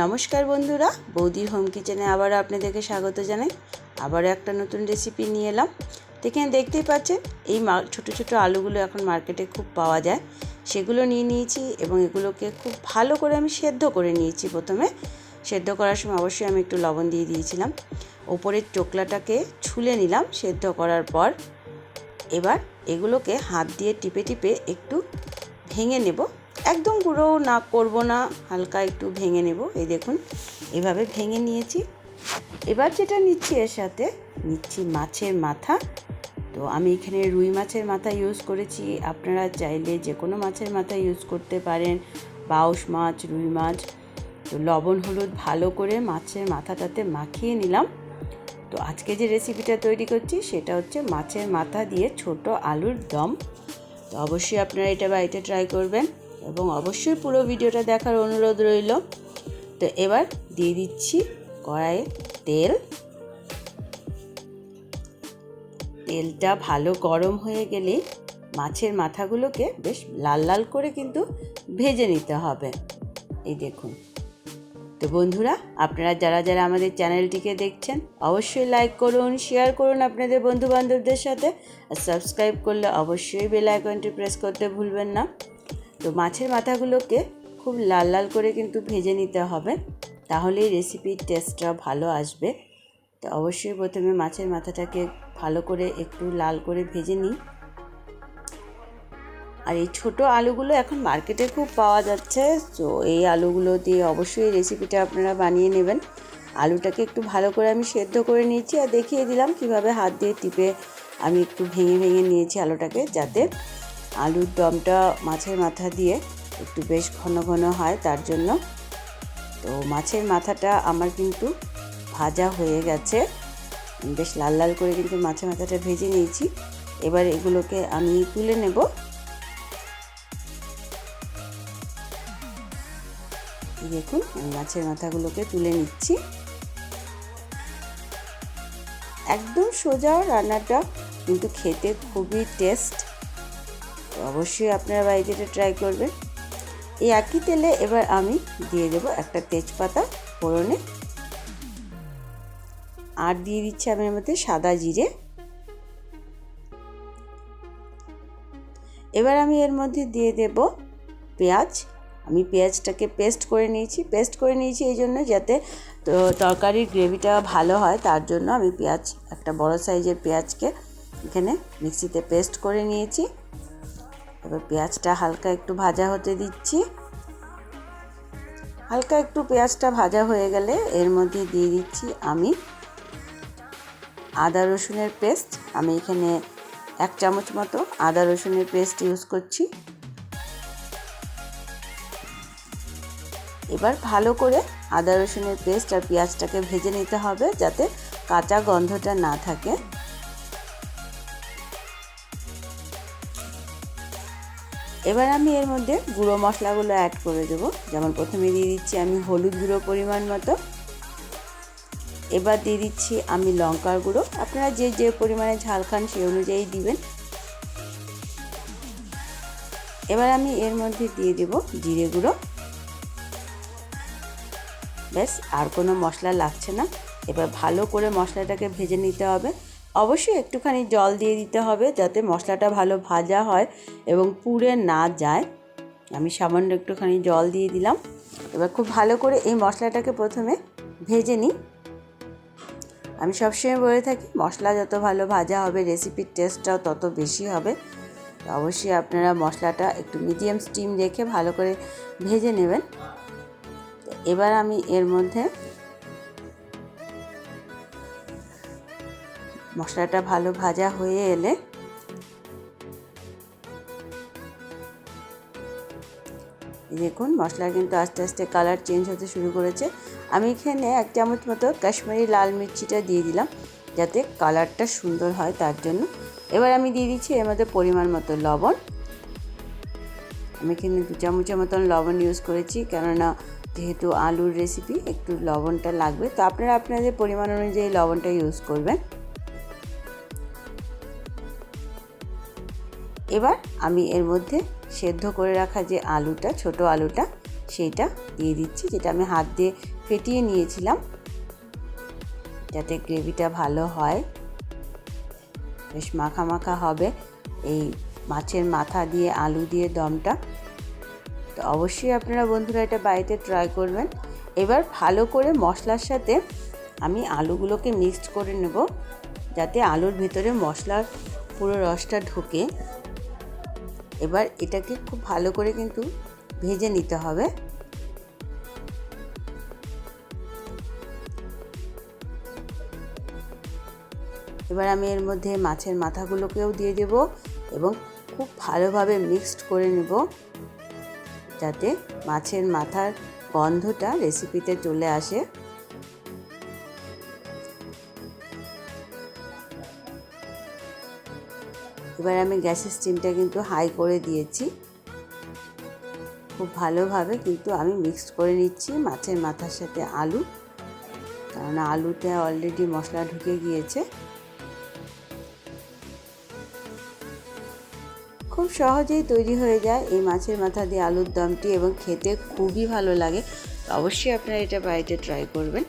নমস্কার বন্ধুরা, বৌদির হোম কিচেনে আবারও আপনাদেরকে স্বাগত জানাই। আবারও একটা নতুন রেসিপি নিয়ে এলাম। এখানে দেখতেই পাচ্ছেন, এই ছোটো ছোটো আলুগুলো এখন মার্কেটে খুব পাওয়া যায়। সেগুলো নিয়ে নিয়েছি এবং এগুলোকে খুব ভালো করে আমি সেদ্ধ করে নিয়েছি প্রথমে। সেদ্ধ করার সময় অবশ্যই আমি একটু লবণ দিয়ে দিয়েছিলাম। ওপরের চোকলাটাকে ছুলে নিলাম সেদ্ধ করার পর। এবার এগুলোকে হাত দিয়ে টিপে টিপে একটু ভেঙে নেব। একদম গুঁড়ো না করব না, হালকা একটু ভেঙে নেব। এই দেখুন, এভাবে ভেঙে নিয়েছি। এবার যেটা নিচ্ছি এর সাথে, নিচ্ছি মাছের মাথা। তো আমি এখানে রুই মাছের মাথা ইউজ করেছি। আপনারা চাইলে যে কোনো মাছের মাথা ইউজ করতে পারেন। বাউশ মাছ, রুই মাছ। তো লবণ, হলুদ ভালো করে মাছের মাথাটাতে মাখিয়ে নিলাম। তো আজকে যে রেসিপিটা তৈরি করছি, সেটা হচ্ছে মাছের মাথা দিয়ে ছোট আলুর দম। তো অবশ্যই আপনারা এটা বাড়িতে ট্রাই করবেন। এবং অবশ্যই পুরো ভিডিওটা দেখার অনুরোধ রইল। তো এবার দিয়ে দিচ্ছি কড়াইয়ে তেল। তেলটা ভালো গরম হয়ে গেলে মাছের মাথাগুলোকে বেশ লাল লাল করে কিন্তু ভেজে নিতে হবে। এই দেখুন। তো বন্ধুরা, আপনারা যারা যারা আমাদের চ্যানেলটিকে দেখছেন, অবশ্যই লাইক করুন শেয়ার করুন আপনাদের বন্ধু বান্ধবদের সাথে। আর সাবস্ক্রাইব করলে অবশ্যই বেল আইকনটি প্রেস করতে ভুলবেন না। তো মাছের মাথাগুলোকে খুব লাল লাল করে কিন্তু ভেজে নিতে হবে। তাহলেই রেসিপির টেস্টটা ভালো আসবে। তো অবশ্যই প্রথমে মাছের মাথাটাকে ভালো করে একটু লাল করে ভেজে নিই। আর এই ছোটো আলুগুলো এখন মার্কেটে খুব পাওয়া যাচ্ছে। তো এই আলুগুলো দিয়ে অবশ্যই রেসিপিটা আপনারা বানিয়ে নেবেন। আলুটাকে একটু ভালো করে আমি সেদ্ধ করে নিয়েছি আর দেখিয়ে দিলাম কীভাবে হাত দিয়ে টিপে আমি একটু ভেঙে ভেঙে নিয়েছি আলুটাকে, যাতে আলুর দমটা মাছের মাথা দিয়ে একটু বেশ ঘন ঘন হয় তার জন্য। তো মাছের মাথাটা আমার কিন্তু ভাজা হয়ে গেছে। বেশ লাল লাল করে কিন্তু মাছের মাথাটা ভেজে নিয়েছি। এবার এগুলোকে আমি তুলে নেব। দেখুন মাছের মাথাগুলোকে তুলে নিচ্ছি। একদম সোজা রান্নাটা কিন্তু খেতে খুবই টেস্ট। অবশ্যই আপনারা বাড়িতে এটা ট্রাই করবেন। এই একই তেলে এবার আমি দিয়ে দেবো একটা তেজপাতা ফোড়নে। আর দিয়ে দিচ্ছি আমি এর মধ্যে সাদা জিরে। এবার আমি এর মধ্যে দিয়ে দেব পেঁয়াজ। আমি পেঁয়াজটাকে পেস্ট করে নিয়েছি পেস্ট করে নিয়েছি এই জন্য যাতে তো তরকারির গ্রেভিটা ভালো হয়, তার জন্য আমি পেঁয়াজ, একটা বড় সাইজের পেঁয়াজকে এখানে মিক্সিতে পেস্ট করে নিয়েছি। এবার পেঁয়াজটা হালকা একটু ভাজা হতে দিচ্ছি। হালকা একটু পেঁয়াজটা ভাজা হয়ে গেলে এর মধ্যে দিয়ে দিচ্ছি আমি আদা রসুনের পেস্ট। আমি এখানে এক চামচ মতো আদা রসুনের পেস্ট ইউজ করছি। এবার ভালো করে আদা রসুনের পেস্ট আর পেঁয়াজটাকে ভেজে নিতে হবে যাতে কাঁচা গন্ধটা না থাকে। এবার আমি এর মধ্যে গুঁড়ো মশলাগুলো অ্যাড করে দেবো। যেমন প্রথমে দিয়ে দিচ্ছি আমি হলুদ গুঁড়ো পরিমাণ মতো। এবার দিয়ে দিচ্ছি আমি লঙ্কার গুঁড়ো। আপনারা যে যে পরিমাণে ঝাল খান সেই অনুযায়ী দিবেন। এবার আমি এর মধ্যে দিয়ে দেব জিরে গুঁড়ো। ব্যাস, আর কোনো মশলা লাগছে না। এবার ভালো করে মশলাটাকে ভেজে নিতে হবে। অবশ্যই একটুখানি জল দিয়ে দিতে হবে যাতে মশলাটা ভালো ভাজা হয় এবং পুড়ে না যায়। আমি সামান্য একটুখানি জল দিয়ে দিলাম। এবার খুব ভালো করে এই মশলাটাকে প্রথমে ভেজে নিই। আমি সবসময় বলে থাকি, মশলা যত ভালো ভাজা হবে রেসিপির টেস্টটাও তত বেশি হবে। তো অবশ্যই আপনারা মশলাটা একটু মিডিয়াম স্টিম রেখে ভালো করে ভেজে নেবেন। এবার আমি এর মধ্যে মশলাটা ভালো ভাজা হয়ে এলে দেখুন মশলা কিন্তু আস্তে আস্তে কালার চেঞ্জ হতে শুরু করেছে। আমি এখানে এক চামচ মতো কাশ্মীরি লাল মির্চিটা দিয়ে দিলাম যাতে কালারটা সুন্দর হয় তার জন্য। এবার আমি দিয়ে দিচ্ছি এর মধ্যে পরিমাণ মতো লবণ। আমি এখানে দু চামচের মতন লবণ ইউজ করেছি, কেননা যেহেতু আলুর রেসিপি একটু লবণটা লাগবে। তো আপনারা আপনাদের পরিমাণ অনুযায়ী লবণটা ইউজ করবেন। এবার আমি এর মধ্যে সেদ্ধ করে রাখা যে আলুটা, ছোট আলুটা সেইটা দিয়ে দিচ্ছি, যেটা আমি হাত দিয়ে ফেটিয়ে নিয়েছিলাম। যাতে গ্রেভিটা ভালো হয়। বেশ মাখা মাখা হবে। এই মাছের মাথা দিয়ে, আলু দিয়ে দমটা। তো অবশ্যই আপনারা বন্ধুরা এটা বাড়িতে ট্রাই করবেন। এবার ভালো করে মশলার সাথে আমি আলুগুলোকে মিক্সড করে নেব। যাতে আলুর ভিতরে মশলার পুরো রসটা ঢোকে। এবার এটাকে খুব ভালো করে কিন্তু ভেজে নিতে হবে। এবার আমি এর মধ্যে মাছের মাথাগুলোকেও দিয়ে দেব এবং খুব ভালোভাবে মিক্সড করে নেব যাতে মাছের মাথার গন্ধটা রেসিপিতে চলে আসে। এবার আমি গ্যাসের স্টিমটা কিন্তু হাই করে দিয়েছি। খুব ভালোভাবে কিন্তু আমি মিক্সড করে নিচ্ছি মাছের মাথার সাথে আলু। কারণ আলুতে অলরেডি মশলা ঢুকে গিয়েছে। খুব সহজেই তৈরি হয়ে যায় এই মাছের মাথা দিয়ে আলুর দমটি এবং খেতে খুবই ভালো লাগে। অবশ্যই আপনারা এটা বাড়িতে ট্রাই করবেন।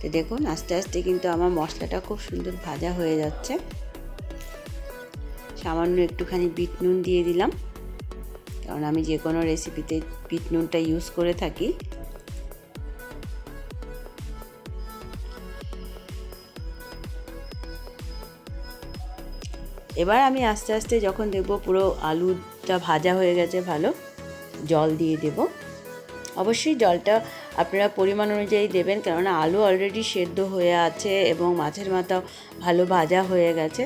তো দেখুন আস্তে আস্তে কিন্তু আমার মশলাটা খুব সুন্দর ভাজা হয়ে যাচ্ছে। সামান্য একটুখানি বিট নুন দিয়ে দিলাম। কারণ আমি যে কোনো রেসিপিতে বিট নুনটা ইউজ করে থাকি। এবার আমি আস্তে আস্তে যখন দেখব পুরো আলুটা ভাজা হয়ে গেছে ভালো, জল দিয়ে দেব। অবশ্যই জলটা আপনারা পরিমাণ অনুযায়ী দেবেন, কেননা আলু অলরেডি সেদ্ধ হয়ে আছে এবং মাছের মাথাও ভালো ভাজা হয়ে গেছে।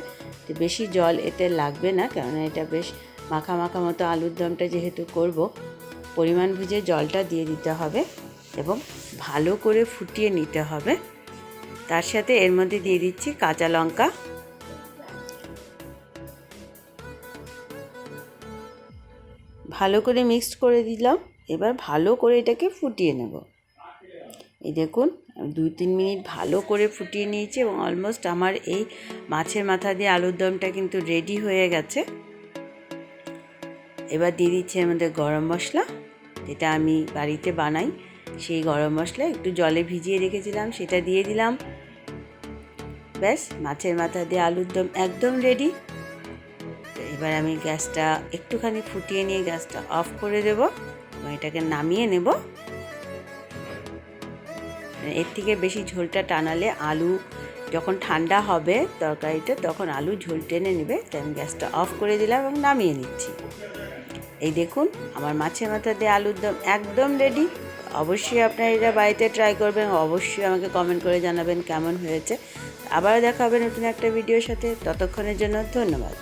তো বেশি জল এতে লাগবে না, কেননা এটা বেশ মাখা মাখা মতো আলুর দমটা যেহেতু করব, পরিমাণ বুঝে জলটা দিয়ে দিতে হবে এবং ভালো করে ফুটিয়ে নিতে হবে। তার সাথে এর মধ্যে দিয়ে দিচ্ছি কাঁচা লঙ্কা। ভালো করে মিক্সড করে দিলাম, এবার ভালো করে এটাকে ফুটিয়ে নেব। এই দেখুন দুই তিন মিনিট ভালো করে ফুটিয়ে নিয়েছি এবং অলমোস্ট আমার এই মাছের মাথা দিয়ে আলুর দমটা কিন্তু রেডি হয়ে গেছে। এবার দিয়ে দিচ্ছি আমাদের গরম মশলা, যেটা আমি বাড়িতে বানাই। সেই গরম মশলা একটু জলে ভিজিয়ে রেখেছিলাম, সেটা দিয়ে দিলাম। ব্যাস, মাছের মাথা দিয়ে আলুর দম একদম রেডি এবার আমি গ্যাসটা একটুখানি ফুটিয়ে নিয়ে গ্যাসটা অফ করে দেব এবং এটাকে নামিয়ে নেব। এর থেকে বেশি ঝোলটা টানালে আলু যখন ঠান্ডা হবে তরকারিটা তখন আলু ঝোল টেনে নেবে। তাই আমি গ্যাসটা অফ করে দিলাম এবং নামিয়ে নিচ্ছি। এই দেখুন, আমার মাছের মাথা দিয়ে আলুর দম একদম রেডি অবশ্যই আপনারা এটা বাড়িতে ট্রাই করবেন, অবশ্যই আমাকে কমেন্ট করে জানাবেন কেমন হয়েছে। আবারও দেখা হবে নতুন একটা ভিডিওর সাথে। ততক্ষণের জন্য ধন্যবাদ।